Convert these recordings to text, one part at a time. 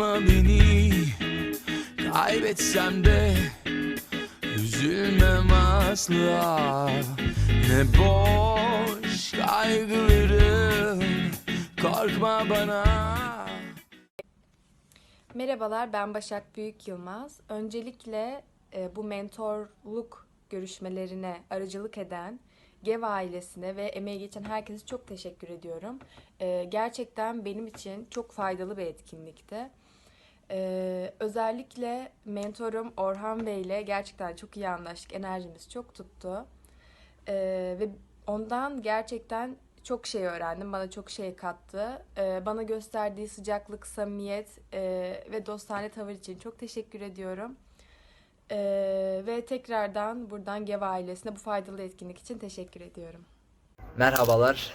Bırakma beni Kaybetsem de Üzülmem asla Ne boş kaygılarım Korkma bana Merhabalar, ben Başak Büyük Yılmaz. Öncelikle e, bu mentorluk görüşmelerine aracılık eden GEV ailesine ve emeği geçen herkese çok teşekkür ediyorum. E, gerçekten benim için çok faydalı bir etkinlikti. E, özellikle mentorum Orhan Bey ile gerçekten çok iyi anlaştık. Enerjimiz çok tuttu. E, ve ondan gerçekten çok şey öğrendim. Bana çok şey kattı. E, bana gösterdiği sıcaklık, samimiyet e, ve dostane tavır için çok teşekkür ediyorum. E, ve tekrardan buradan GEV ailesine bu faydalı etkinlik için teşekkür ediyorum. Merhabalar,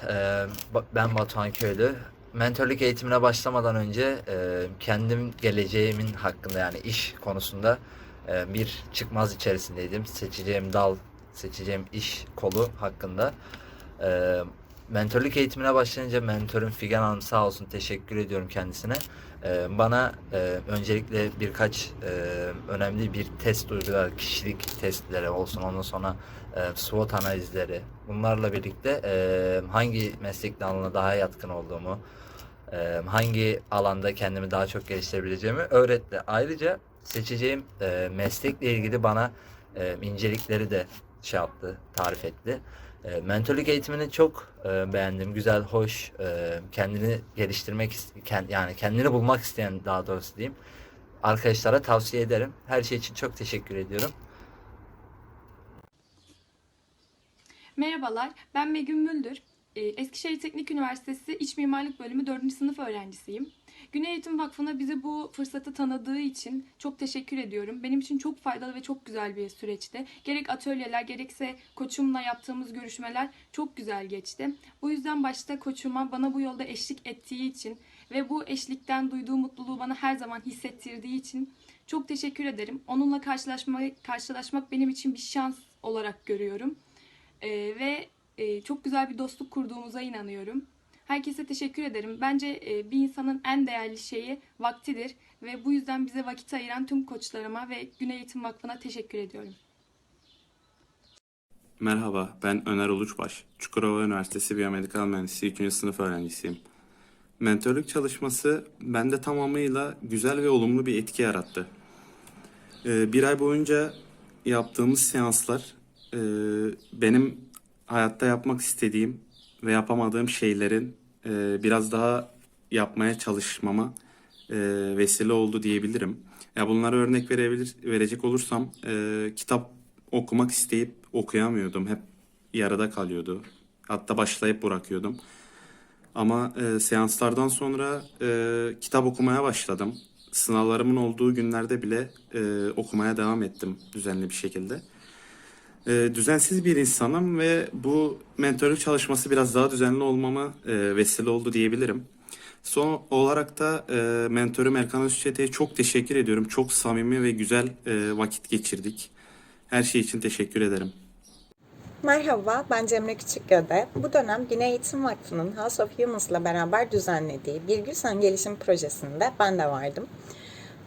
ba- ben Batuhan Köylü. Mentorluk eğitimine başlamadan önce eee, kendim geleceğimin hakkında yani iş konusunda eee, bir çıkmaz içerisindeydim. Seçeceğim dal, seçeceğim iş kolu hakkında. Eee, Mentorluk eğitimine başlayınca mentorum Figen Hanım sağ olsun teşekkür ediyorum kendisine. Eee, Bana eee, öncelikle birkaç eee, önemli bir test uyguladı. Kişilik testleri olsun ondan sonra e, SWOT analizleri bunlarla birlikte e, hangi meslek dalına daha yatkın olduğumu hangi alanda kendimi daha çok geliştirebileceğimi öğretti. Ayrıca seçeceğim meslekle ilgili bana incelikleri de şey yaptı, tarif etti. E, mentorluk eğitimini çok e, beğendim. Güzel, hoş, kendini geliştirmek yani kendini bulmak isteyen daha doğrusu diyeyim. Arkadaşlara tavsiye ederim. Her şey için çok teşekkür ediyorum. Merhabalar, ben Begüm Müldür. Ee, Eskişehir Teknik Üniversitesi İç Mimarlık Bölümü 4. sınıf öğrencisiyim. Güney Eğitim Vakfı'na bize bu fırsatı tanıdığı için çok teşekkür ediyorum. Benim için çok faydalı ve çok güzel bir süreçti. Gerek atölyeler gerekse koçumla yaptığımız görüşmeler çok güzel geçti. Bu yüzden başta koçuma bana bu yolda eşlik ettiği için ve bu eşlikten duyduğu mutluluğu bana her zaman hissettirdiği için çok teşekkür ederim. Onunla karşılaşmayı, karşılaşmak benim için bir şans olarak görüyorum. Ee, ve e, çok güzel bir dostluk kurduğumuza inanıyorum. Herkese teşekkür ederim. Bence e, bir insanın en değerli şeyi vaktidir ve bu yüzden bize vakit ayıran tüm koçlarıma ve Güney Eğitim Vakfı'na teşekkür ediyorum. Merhaba, ben Öner Uluçbaş. Çukurova Üniversitesi Biyomedikal Mühendisliği 2. sınıf öğrencisiyim. Mentörlük çalışması bende tamamıyla güzel ve olumlu bir etki yarattı. Ee, bir ay boyunca yaptığımız seanslar e, benim hayatta yapmak istediğim ve yapamadığım şeylerin e, biraz daha yapmaya çalışmama e, vesile oldu diyebilirim. Ya bunlara örnek verebilir verecek olursam e, kitap okumak isteyip okuyamıyordum. Hep yarıda kalıyordu. Hatta başlayıp bırakıyordum. Ama e, seanslardan sonra e, kitap okumaya başladım. Sınavlarımın olduğu günlerde bile e, okumaya devam ettim düzenli bir şekilde. E, düzensiz bir insanım ve bu mentorluk çalışması biraz daha düzenli olmama e, vesile oldu diyebilirim. Son olarak da e, mentorum Erkan Özçete'ye çok teşekkür ediyorum. Çok samimi ve güzel e, vakit geçirdik. Her şey için teşekkür ederim. Merhaba, ben Cemre Küçükgöde. Bu dönem Güney Eğitim Vakfı'nın House of Humans'la beraber düzenlediği Birgül Sen Gelişim Projesi'nde ben de vardım.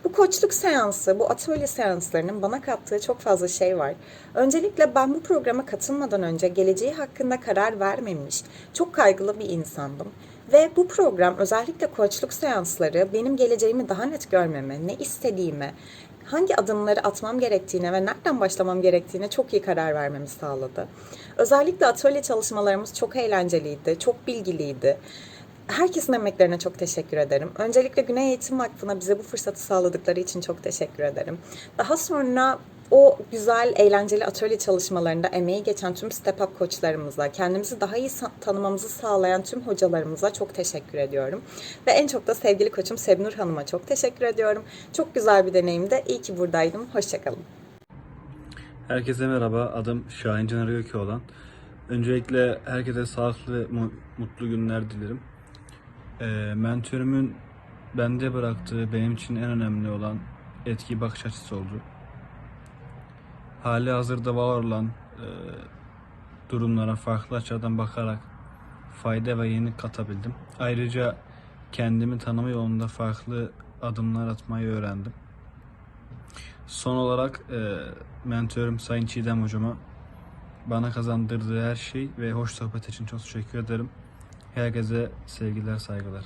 Bu koçluk seansı, bu atölye seanslarının bana kattığı çok fazla şey var. Öncelikle ben bu programa katılmadan önce geleceği hakkında karar vermemiş, çok kaygılı bir insandım. Ve bu program özellikle koçluk seansları benim geleceğimi daha net görmeme, ne istediğime, hangi adımları atmam gerektiğine ve nereden başlamam gerektiğine çok iyi karar vermemi sağladı. Özellikle atölye çalışmalarımız çok eğlenceliydi, çok bilgiliydi. Herkesin emeklerine çok teşekkür ederim. Öncelikle Güney Eğitim Vakfı'na bize bu fırsatı sağladıkları için çok teşekkür ederim. Daha sonra o güzel, eğlenceli atölye çalışmalarında emeği geçen tüm Step Up koçlarımıza, kendimizi daha iyi tanımamızı sağlayan tüm hocalarımıza çok teşekkür ediyorum. Ve en çok da sevgili koçum Sevnur Hanım'a çok teşekkür ediyorum. Çok güzel bir deneyimdi. İyi ki buradaydım. Hoşçakalın. Herkese merhaba, adım Şahin Caner Gökeoğlan. Öncelikle herkese sağlıklı ve mu- mutlu günler dilerim. Ee, mentörümün bende bıraktığı benim için en önemli olan etki bakış açısı oldu. Hali hazırda var olan e, durumlara farklı açıdan bakarak fayda ve yenilik katabildim. Ayrıca kendimi tanıma yolunda farklı adımlar atmayı öğrendim. Son olarak e, mentörüm Sayın Çiğdem hocama bana kazandırdığı her şey ve hoş sohbet için çok teşekkür ederim. Herkese sevgiler, saygılar.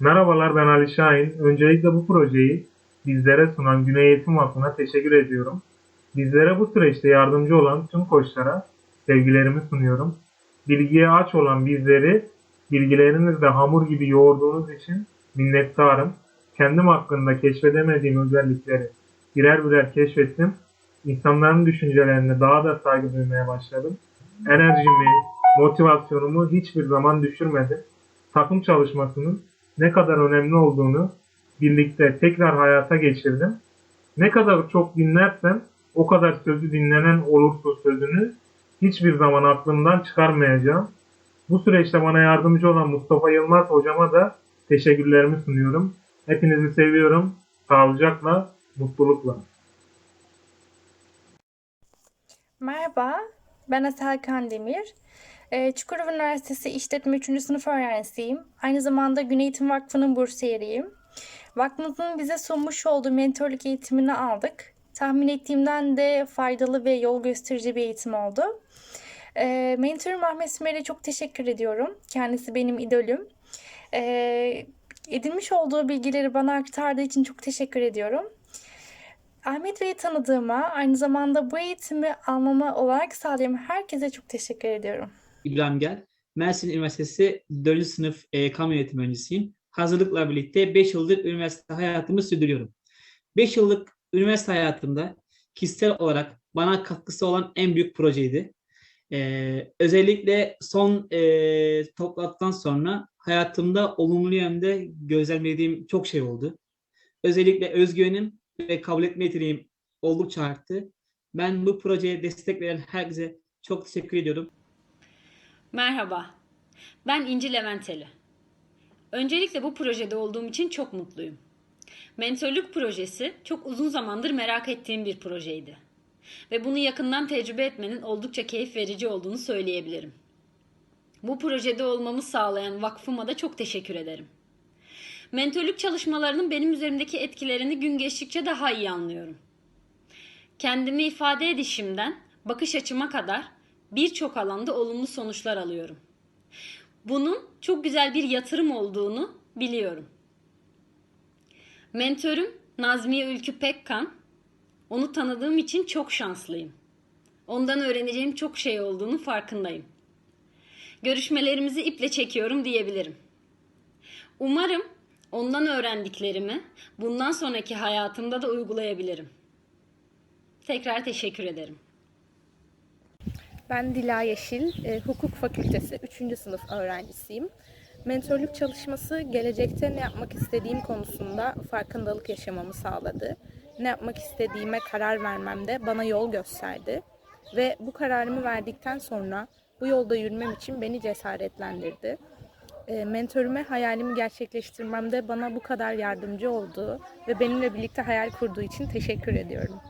Merhabalar ben Ali Şahin. Öncelikle bu projeyi bizlere sunan Güney Eğitim Vakfı'na teşekkür ediyorum. Bizlere bu süreçte yardımcı olan tüm koçlara sevgilerimi sunuyorum. Bilgiye aç olan bizleri bilgilerinizle hamur gibi yoğurduğunuz için minnettarım. Kendim hakkında keşfedemediğim özellikleri birer birer keşfettim. İnsanların düşüncelerine daha da saygı duymaya başladım. Enerjimi, motivasyonumu hiçbir zaman düşürmedim. Takım çalışmasının ne kadar önemli olduğunu birlikte tekrar hayata geçirdim. Ne kadar çok dinlersem o kadar sözü dinlenen olursa sözünü hiçbir zaman aklımdan çıkarmayacağım. Bu süreçte bana yardımcı olan Mustafa Yılmaz hocama da teşekkürlerimi sunuyorum. Hepinizi seviyorum. Sağlıcakla, mutlulukla. Merhaba, ben Asel Kandemir. Ee, Çukurova Üniversitesi İşletme 3. sınıf öğrencisiyim. Aynı zamanda Güney Eğitim Vakfı'nın bursiyeriyim. Vakfımızın bize sunmuş olduğu mentorluk eğitimini aldık. Tahmin ettiğimden de faydalı ve yol gösterici bir eğitim oldu. Ee, mentorum Ahmet Sümer'e çok teşekkür ediyorum. Kendisi benim idolüm. Ee, edinmiş olduğu bilgileri bana aktardığı için çok teşekkür ediyorum. Ahmet Bey'i tanıdığıma, aynı zamanda bu eğitimi almama olarak sağlayan herkese çok teşekkür ediyorum. İbrahim Gel. Mersin Üniversitesi 4. sınıf e, kamu yönetimi öğrencisiyim. Hazırlıkla birlikte 5 yıldır üniversite hayatımı sürdürüyorum. 5 yıllık üniversite hayatımda kişisel olarak bana katkısı olan en büyük projeydi. E, özellikle son e, toplantıdan sonra hayatımda olumlu yönde gözlemlediğim çok şey oldu. Özellikle özgüvenim ve kabul etme yeteneğim oldukça arttı. Ben bu projeye destek veren herkese çok teşekkür ediyorum. Merhaba, ben İnci Leventeli. Öncelikle bu projede olduğum için çok mutluyum. Mentorluk projesi çok uzun zamandır merak ettiğim bir projeydi. Ve bunu yakından tecrübe etmenin oldukça keyif verici olduğunu söyleyebilirim. Bu projede olmamı sağlayan vakfıma da çok teşekkür ederim. Mentorluk çalışmalarının benim üzerimdeki etkilerini gün geçtikçe daha iyi anlıyorum. Kendimi ifade edişimden bakış açıma kadar birçok alanda olumlu sonuçlar alıyorum. Bunun çok güzel bir yatırım olduğunu biliyorum. Mentörüm Nazmiye Ülkü Pekkan. Onu tanıdığım için çok şanslıyım. Ondan öğreneceğim çok şey olduğunu farkındayım. Görüşmelerimizi iple çekiyorum diyebilirim. Umarım ondan öğrendiklerimi bundan sonraki hayatımda da uygulayabilirim. Tekrar teşekkür ederim. Ben Dila Yeşil, e, Hukuk Fakültesi 3. sınıf öğrencisiyim. Mentorluk çalışması gelecekte ne yapmak istediğim konusunda farkındalık yaşamamı sağladı. Ne yapmak istediğime karar vermemde bana yol gösterdi. Ve bu kararımı verdikten sonra bu yolda yürümem için beni cesaretlendirdi. E, Mentörüme hayalimi gerçekleştirmemde bana bu kadar yardımcı olduğu ve benimle birlikte hayal kurduğu için teşekkür ediyorum.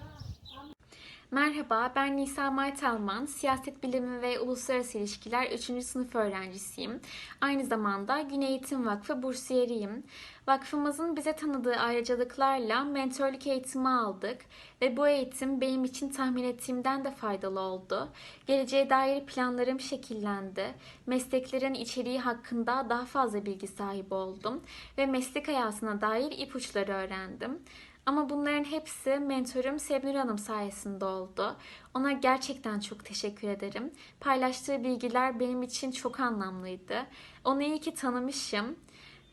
Merhaba, ben Nisa Maytalman, Siyaset Bilimi ve Uluslararası İlişkiler 3. sınıf öğrencisiyim. Aynı zamanda Güney Eğitim Vakfı bursiyeriyim. Vakfımızın bize tanıdığı ayrıcalıklarla mentorluk eğitimi aldık ve bu eğitim benim için tahmin ettiğimden de faydalı oldu. Geleceğe dair planlarım şekillendi. Mesleklerin içeriği hakkında daha fazla bilgi sahibi oldum ve meslek hayatına dair ipuçları öğrendim. Ama bunların hepsi mentorum Sevnur Hanım sayesinde oldu. Ona gerçekten çok teşekkür ederim. Paylaştığı bilgiler benim için çok anlamlıydı. Onu iyi ki tanımışım.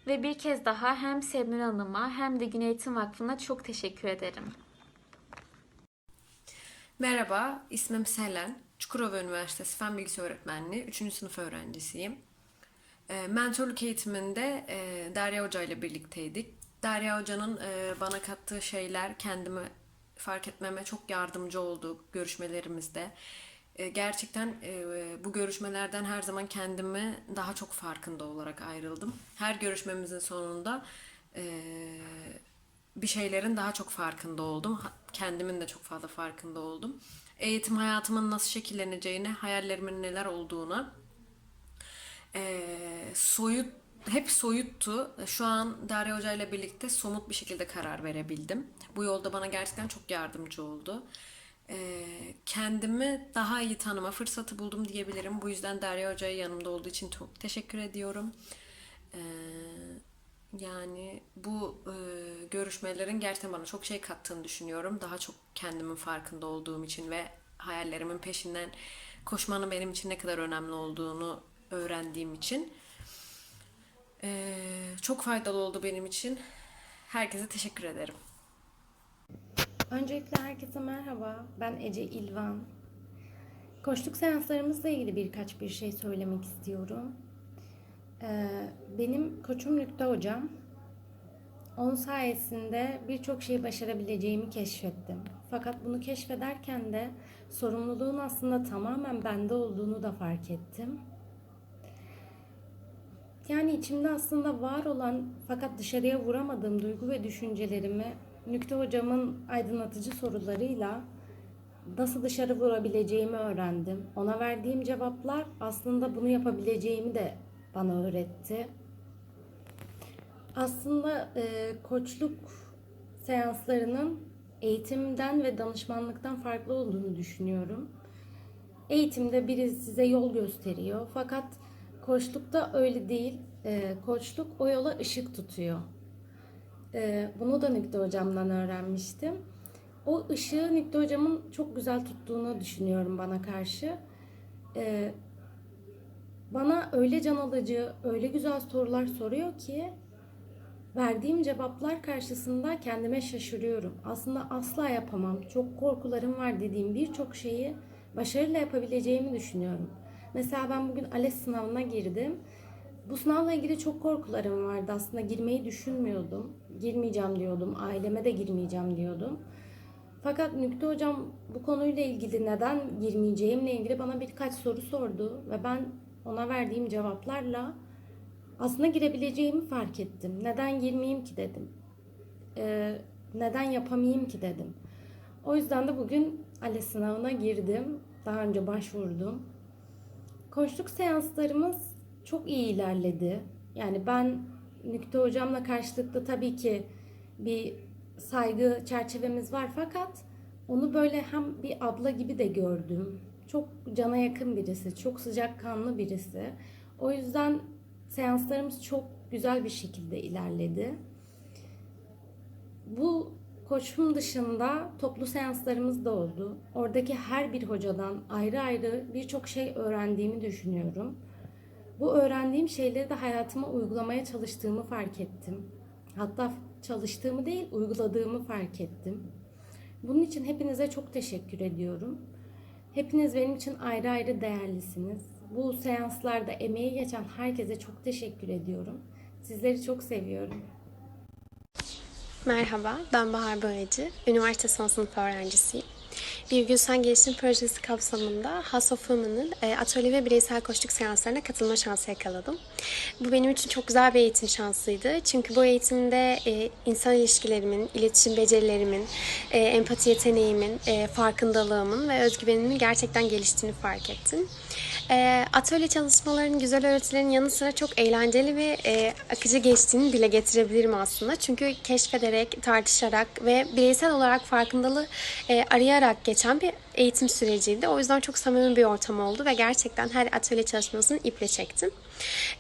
Ve bir kez daha hem Sevnur Hanım'a hem de Güney Eğitim Vakfı'na çok teşekkür ederim. Merhaba, ismim Selen. Çukurova Üniversitesi Fen Bilgisi Öğretmenliği 3. sınıf öğrencisiyim. E, mentorluk eğitiminde e, Derya Hoca ile birlikteydik. Derya Hoca'nın e, bana kattığı şeyler kendimi fark etmeme çok yardımcı oldu görüşmelerimizde. E, gerçekten e, bu görüşmelerden her zaman kendimi daha çok farkında olarak ayrıldım. Her görüşmemizin sonunda bir şeylerin daha çok farkında oldum. Kendimin de çok fazla farkında oldum. Eğitim hayatımın nasıl şekilleneceğini, hayallerimin neler olduğunu, e, soyut hep soyuttu. Şu an Derya Hoca ile birlikte somut bir şekilde karar verebildim. Bu yolda bana gerçekten çok yardımcı oldu. Ee, kendimi daha iyi tanıma fırsatı buldum diyebilirim. Bu yüzden Derya Hoca'ya yanımda olduğu için çok teşekkür ediyorum. Ee, yani bu e, görüşmelerin gerçekten bana çok şey kattığını düşünüyorum. Daha çok kendimin farkında olduğum için ve hayallerimin peşinden koşmanın benim için ne kadar önemli olduğunu öğrendiğim için. Ee, çok faydalı oldu benim için. Herkese teşekkür ederim. Öncelikle herkese merhaba. Ben Ece İlvan. Koçluk seanslarımızla ilgili birkaç bir şey söylemek istiyorum. Ee, benim koçum Nükte Hocam. Onun sayesinde birçok şeyi başarabileceğimi keşfettim. Fakat bunu keşfederken de sorumluluğun aslında tamamen bende olduğunu da fark ettim. Yani içimde aslında var olan fakat dışarıya vuramadığım duygu ve düşüncelerimi Nükte hocamın aydınlatıcı sorularıyla nasıl dışarı vurabileceğimi öğrendim. Ona verdiğim cevaplar aslında bunu yapabileceğimi de bana öğretti. Aslında e, koçluk seanslarının eğitimden ve danışmanlıktan farklı olduğunu düşünüyorum. Eğitimde biri size yol gösteriyor fakat koçlukta öyle değil. E, koçluk o yola ışık tutuyor. E, bunu da Nükte hocamdan öğrenmiştim. O ışığı Nükte hocamın çok güzel tuttuğunu düşünüyorum bana karşı. E, bana öyle can alıcı, öyle güzel sorular soruyor ki verdiğim cevaplar karşısında kendime şaşırıyorum. Aslında asla yapamam, çok korkularım var dediğim birçok şeyi başarıyla yapabileceğimi düşünüyorum. Mesela ben bugün ALES sınavına girdim. Bu sınavla ilgili çok korkularım vardı. Aslında girmeyi düşünmüyordum. Girmeyeceğim diyordum. Aileme de girmeyeceğim diyordum. Fakat Nükte Hocam bu konuyla ilgili neden girmeyeceğimle ilgili bana birkaç soru sordu. Ve ben ona verdiğim cevaplarla aslında girebileceğimi fark ettim. Neden girmeyeyim ki dedim. Ee, neden yapamayayım ki dedim. O yüzden de bugün ALES sınavına girdim. Daha önce başvurdum. Koçluk seanslarımız çok iyi ilerledi. Yani ben Nükte hocamla karşılıklı tabii ki bir saygı çerçevemiz var fakat onu böyle hem bir abla gibi de gördüm. Çok cana yakın birisi, çok sıcakkanlı birisi. O yüzden seanslarımız çok güzel bir şekilde ilerledi. Bu koçum dışında toplu seanslarımız da oldu. Oradaki her bir hocadan ayrı ayrı birçok şey öğrendiğimi düşünüyorum. Bu öğrendiğim şeyleri de hayatıma uygulamaya çalıştığımı fark ettim. Hatta çalıştığımı değil, uyguladığımı fark ettim. Bunun için hepinize çok teşekkür ediyorum. Hepiniz benim için ayrı ayrı değerlisiniz. Bu seanslarda emeği geçen herkese çok teşekkür ediyorum. Sizleri çok seviyorum. Merhaba, ben Bahar Boyacı. Üniversite son sınıf öğrencisiyim. Bir Gülsen Gelişim Projesi kapsamında House of Women'ın e, atölye ve bireysel koçluk seanslarına katılma şansı yakaladım. Bu benim için çok güzel bir eğitim şansıydı. Çünkü bu eğitimde e, insan ilişkilerimin, iletişim becerilerimin, e, empati yeteneğimin, farkındalığımın ve özgüvenimin gerçekten geliştiğini fark ettim. E, atölye çalışmalarının, güzel öğretilerin yanı sıra çok eğlenceli ve e, akıcı geçtiğini dile getirebilirim aslında. Çünkü keşfederek, tartışarak ve bireysel olarak farkındalığı e, arayarak geçen bir eğitim süreciydi. O yüzden çok samimi bir ortam oldu ve gerçekten her atölye çalışmasını iple çektim.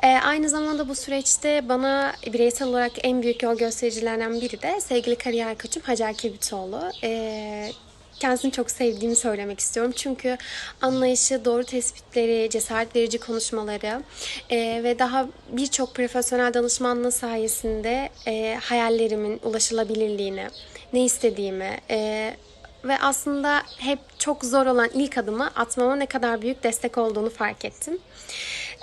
E, aynı zamanda bu süreçte bana bireysel olarak en büyük yol göstericilerden biri de sevgili kariyer koçum Hacer Kebitoğlu. E, kendisini çok sevdiğimi söylemek istiyorum. Çünkü anlayışı, doğru tespitleri, cesaret verici konuşmaları e, ve daha birçok profesyonel danışmanlığı sayesinde e, hayallerimin ulaşılabilirliğini, ne istediğimi e, ve aslında hep çok zor olan ilk adımı atmama ne kadar büyük destek olduğunu fark ettim.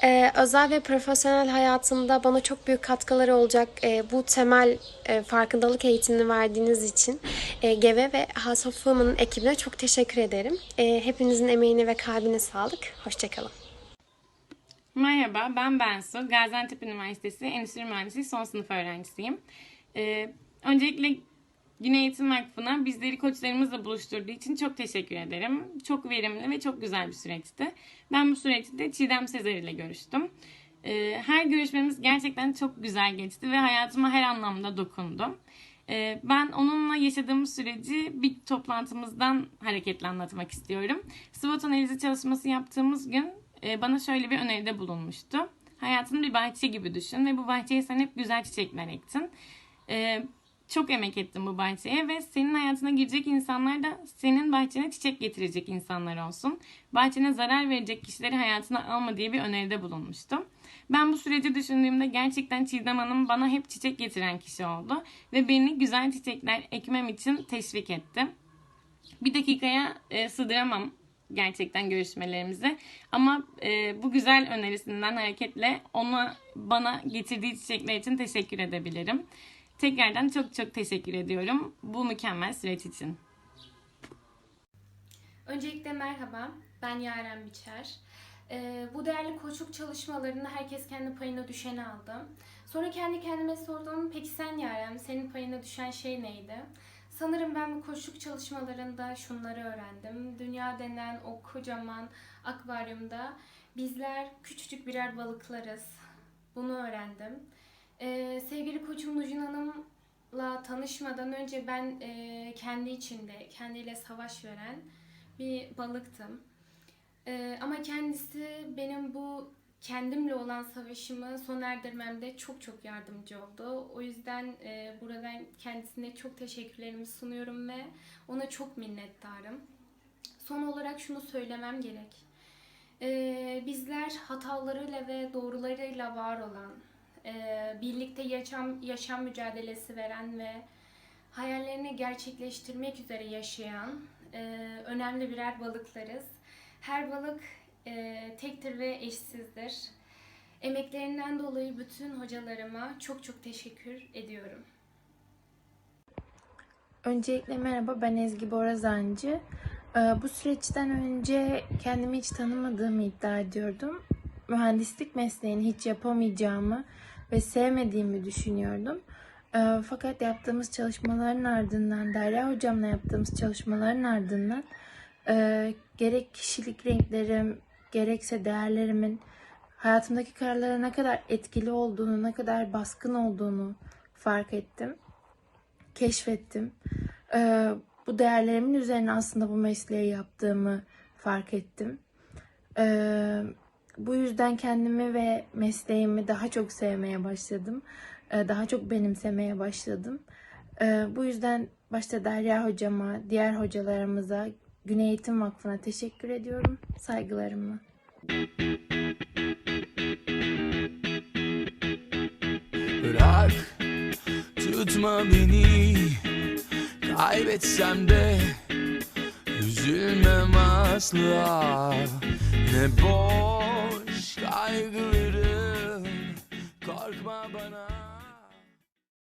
Ee, özel ve profesyonel hayatımda bana çok büyük katkıları olacak e, bu temel e, farkındalık eğitimini verdiğiniz için e, GEVE ve House ekibine çok teşekkür ederim. E, hepinizin emeğine ve kalbine sağlık. Hoşçakalın. Merhaba, ben Bensu. Gaziantep Üniversitesi Endüstri Mühendisliği son sınıf öğrencisiyim. Ee, öncelikle Güney Eğitim Vakfı'na bizleri koçlarımızla buluşturduğu için çok teşekkür ederim. Çok verimli ve çok güzel bir süreçti. Ben bu süreçte Çiğdem Sezer ile görüştüm. Ee, her görüşmemiz gerçekten çok güzel geçti ve hayatıma her anlamda dokundu. Ee, ben onunla yaşadığım süreci bir toplantımızdan hareketle anlatmak istiyorum. SWOT analizi çalışması yaptığımız gün e, bana şöyle bir öneride bulunmuştu. Hayatını bir bahçe gibi düşün ve bu bahçeye sen hep güzel çiçekler ektin. Çok emek ettim bu bahçeye ve senin hayatına girecek insanlar da senin bahçene çiçek getirecek insanlar olsun. Bahçene zarar verecek kişileri hayatına alma diye bir öneride bulunmuştum. Ben bu süreci düşündüğümde gerçekten Çiğdem Hanım bana hep çiçek getiren kişi oldu ve beni güzel çiçekler ekmem için teşvik etti. Bir dakikaya e, sığdıramam gerçekten görüşmelerimizi ama e, bu güzel önerisinden hareketle ona bana getirdiği çiçekler için teşekkür edebilirim. Tekrardan çok çok teşekkür ediyorum bu mükemmel süreç için. Öncelikle merhaba, ben Yaren Biçer. Ee, bu değerli koçluk çalışmalarında herkes kendi payına düşeni aldı. Sonra kendi kendime sordum, peki sen Yaren, senin payına düşen şey neydi? Sanırım ben bu koçluk çalışmalarında şunları öğrendim. Dünya denen o kocaman akvaryumda bizler küçücük birer balıklarız. Bunu öğrendim. Ee, sevgili koçum Nurcan Hanım'la tanışmadan önce ben e, kendi içinde, kendiyle savaş veren bir balıktım. Ee, ama kendisi benim bu kendimle olan savaşımı sona erdirmemde çok çok yardımcı oldu. O yüzden e, buradan kendisine çok teşekkürlerimi sunuyorum ve ona çok minnettarım. Son olarak şunu söylemem gerek. Ee, bizler hatalarıyla ve doğrularıyla var olan, e, birlikte yaşam yaşam mücadelesi veren ve hayallerini gerçekleştirmek üzere yaşayan e, önemli birer balıklarız. Her balık e, tektir ve eşsizdir. Emeklerinden dolayı bütün hocalarıma çok çok teşekkür ediyorum. Öncelikle merhaba ben Ezgi Borazancı. Ee, Bu süreçten önce kendimi hiç tanımadığımı iddia ediyordum. Mühendislik mesleğini hiç yapamayacağımı ve sevmediğimi düşünüyordum. Ee, Fakat yaptığımız çalışmaların ardından, Derya hocamla yaptığımız çalışmaların ardından e, gerek kişilik renklerim, gerekse değerlerimin hayatımdaki kararlara ne kadar etkili olduğunu, ne kadar baskın olduğunu fark ettim keşfettim. Ee, bu değerlerimin üzerine aslında bu mesleği yaptığımı fark ettim. Ee, bu yüzden kendimi ve mesleğimi daha çok sevmeye başladım. Ee, daha çok benimsemeye başladım. Ee, bu yüzden başta Derya hocama, diğer hocalarımıza, Güney Eğitim Vakfı'na teşekkür ediyorum. Saygılarımla. Bırak tutma beni Kaybetsem de Üzülmem asla ne boş kaygılarım Korkma bana.